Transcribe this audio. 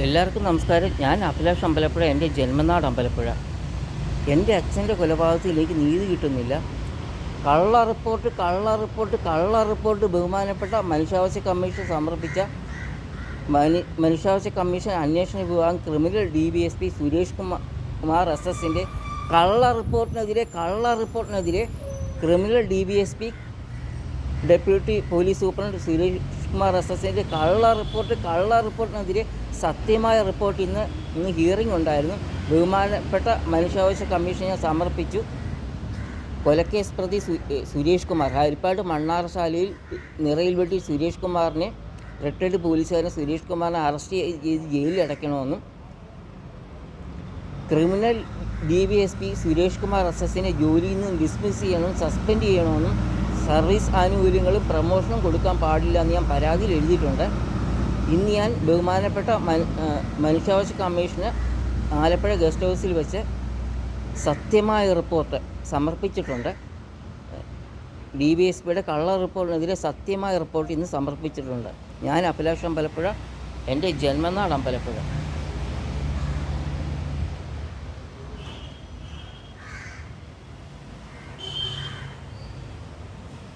എല്ലാവർക്കും നമസ്കാരം. ഞാൻ അഭിലാഷ് അമ്പലപ്പുഴ എന്റെ ജന്മനാട് അമ്പലപ്പുഴ. എന്റെ അച്ഛന്റെ കൊലപാതകത്തിലേക്ക് നീതി കിട്ടുന്നില്ല. കള്ള റിപ്പോർട്ട് കള്ള റിപ്പോർട്ട് കള്ള റിപ്പോർട്ട് ബഹുമാനപ്പെട്ട മനുഷ്യാവകാശ കമ്മീഷൻ സമർപ്പിച്ച മനു മനുഷ്യാവകാശ കമ്മീഷൻ അന്വേഷണ വിഭാഗം criminal D B S P Suresh Kumar Kumar S എസിന്റെ കള്ള റിപ്പോർട്ടിനെതിരെ കള്ള റിപ്പോർട്ടിനെതിരെ criminal D B S P deputy police superintendent Suresh Kumar S എസിന്റെ കള്ള റിപ്പോർട്ട് കള്ള റിപ്പോർട്ടിനെതിരെ സത്യമായ റിപ്പോർട്ട് ഇന്ന് ഇന്ന് ഹിയറിംഗ് ഉണ്ടായിരുന്നു. ബഹുമാനപ്പെട്ട മനുഷ്യാവകാശ കമ്മീഷൻ ഞാൻ സമർപ്പിച്ചു. കൊലക്കേസ് പ്രതി സുരേഷ് കുമാർ ഹരിപ്പാട് മണ്ണാറശാലയിൽ നിറയിൽ വെട്ടി സുരേഷ് കുമാറിനെ റിട്ടയർഡ് പോലീസുകാരൻ സുരേഷ് കുമാറിനെ അറസ്റ്റ് ചെയ്ത് ജയിലിൽ അടയ്ക്കണമെന്നും criminal D V S P Suresh Kumar S എസിനെ ജോലിയിൽ നിന്ന് ഡിസ്മിസ് ചെയ്യണമെന്നും സസ്പെൻഡ് ചെയ്യണമെന്നും സർവീസ് ആനുകൂല്യങ്ങളും പ്രമോഷനും കൊടുക്കാൻ പാടില്ല എന്ന് ഞാൻ പരാതിയിൽ എഴുതിയിട്ടുണ്ട്. ഇന്ന് ഞാൻ ബഹുമാനപ്പെട്ട മനുഷ്യാവകാശ കമ്മീഷന് ആലപ്പുഴ ഗസ്റ്റ് ഹൗസിൽ വെച്ച് സത്യമായ റിപ്പോർട്ട് സമർപ്പിച്ചിട്ടുണ്ട്. ഡി വി എസ് പിയുടെ കള്ള റിപ്പോർട്ടിനെതിരെ സത്യമായ റിപ്പോർട്ട് ഇന്ന് സമർപ്പിച്ചിട്ടുണ്ട്. ഞാൻ അഭിലാഷം അമ്പലപ്പുഴ എന്റെ ജന്മനാട് അമ്പലപ്പുഴ.